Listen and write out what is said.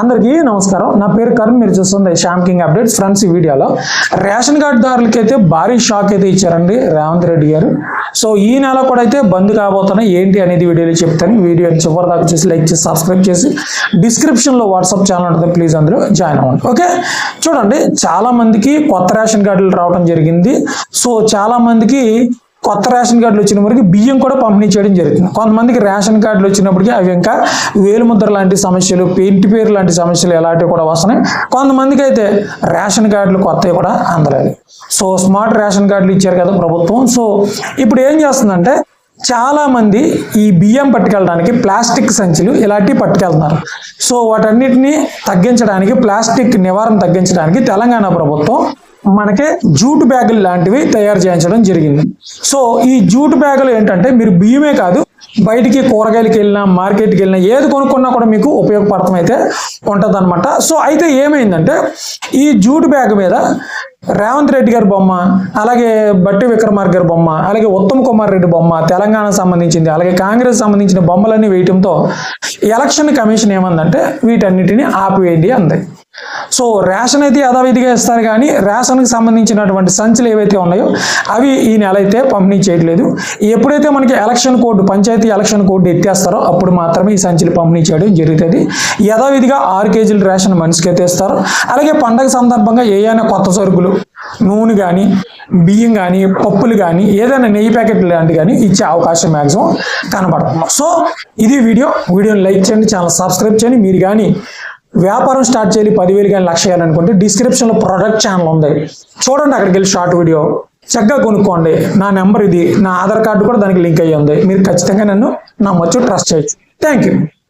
అందరికీ నమస్కారం. నా పేరు కరుణ్ మీరు చూస్తుంది శ్యామ్ కింగ్ అప్డేట్స్. ఫ్రెండ్స్ ఈ వీడియోలో రేషన్ కార్డు దారులకి అయితే భారీ షాక్ అయితే ఇచ్చారండి రేవంత్ రెడ్డి గారు. సో ఈ నెల కూడా అయితే బంద్ కాబోతున్నాయి. ఏంటి అనేది వీడియోలో చెప్తాను. వీడియో చివరి దాకా చూసి లైక్ చేసి సబ్స్క్రైబ్ చేసి డిస్క్రిప్షన్లో వాట్సాప్ ఛానల్ ఉంటుంది. ప్లీజ్ అందరూ జాయిన్ అవ్వండి. ఓకే? చూడండి చాలామందికి కొత్త రేషన్ కార్డులు రావడం జరిగింది. సో చాలామందికి కొత్త రేషన్ కార్డులు వచ్చిన వరకు బియ్యం కూడా పంపిణీ చేయడం జరుగుతుంది. కొంతమందికి రేషన్ కార్డులు వచ్చినప్పటికీ అవి ఇంకా వేలుముద్ర లాంటి సమస్యలు పెయింట్ పేరు లాంటి సమస్యలు ఎలాంటివి కూడా వస్తున్నాయి. కొంతమందికి అయితే రేషన్ కార్డులు కొత్తవి కూడా అందలేదు. సో స్మార్ట్ రేషన్ కార్డులు ఇచ్చారు కదా ప్రభుత్వం. సో ఇప్పుడు ఏం చేస్తుందంటే చాలామంది ఈ బియ్యం పట్టుకెళ్ళడానికి ప్లాస్టిక్ సంచులు ఇలాంటివి పట్టుకెళ్తున్నారు. సో వాటన్నిటిని తగ్గించడానికి ప్లాస్టిక్ నివారణ తగ్గించడానికి తెలంగాణ ప్రభుత్వం మనకి జూట్ బ్యాగులు లాంటివి తయారు చేయించడం జరిగింది. సో ఈ జూట్ బ్యాగులు ఏంటంటే మీరు బియ్యమే కాదు బయటికి కూరగాయలకి వెళ్ళినా మార్కెట్కి వెళ్ళినా ఏది కొనుక్కున్నా కూడా మీకు ఉపయోగపడతమైతే అయితే ఉంటుంది అనమాట సో అయితే ఏమైందంటే ఈ జూట్ బ్యాగ్ మీద రేవంత్ రెడ్డి గారి బొమ్మ అలాగే బట్టి విక్రమార్క గారి బొమ్మ అలాగే ఉత్తమ్ కుమార్ రెడ్డి బొమ్మ తెలంగాణ సంబంధించింది అలాగే కాంగ్రెస్ సంబంధించిన బొమ్మలన్నీ వేయటంతో ఎలక్షన్ కమిషన్ ఏమందంటే వీటన్నిటిని ఆపివేయండి అంది. సో రేషన్ అయితే యథావిధిగా ఇస్తారు కానీ రేషన్కి సంబంధించినటువంటి సంచులు ఏవైతే ఉన్నాయో అవి ఈ నెల అయితే పంపిణీ చేయట్లేదు. ఎప్పుడైతే మనకి election code panchayat election code ఎత్తేస్తారో అప్పుడు మాత్రమే ఈ సంచులు పంపిణీ చేయడం జరుగుతుంది. యథావిధిగా ఆరు కేజీల రేషన్ మనిషికి అయితే ఇస్తారు. అలాగే పండగ సందర్భంగా ఏవైనా కొత్త సరుకులు నూనె కానీ బియ్యం కానీ పప్పులు కానీ ఏదైనా నెయ్యి ప్యాకెట్లు లాంటివి కానీ ఇచ్చే అవకాశం మ్యాక్సిమం కనబడుతుంది. సో ఇది వీడియో. వీడియోని లైక్ చేయండి ఛానల్ సబ్స్క్రైబ్ చేయండి. మీరు కానీ వ్యాపారం స్టార్ట్ చేయాలి పదివేలు కానీ లక్ష చేయాలనుకుంటే డిస్క్రిప్షన్లో ప్రొడక్ట్ ఛానల్ ఉంది. చూడండి అక్కడికి వెళ్ళి షార్ట్ వీడియో చక్కగా కొనుక్కోండి. నా నెంబర్ ఇది. నా ఆధార్ కార్డు కూడా దానికి లింక్ అయ్యి ఉంది. మీరు ఖచ్చితంగా నన్ను నమ్మొచ్చు ట్రస్ట్ చేయొచ్చు. Thank you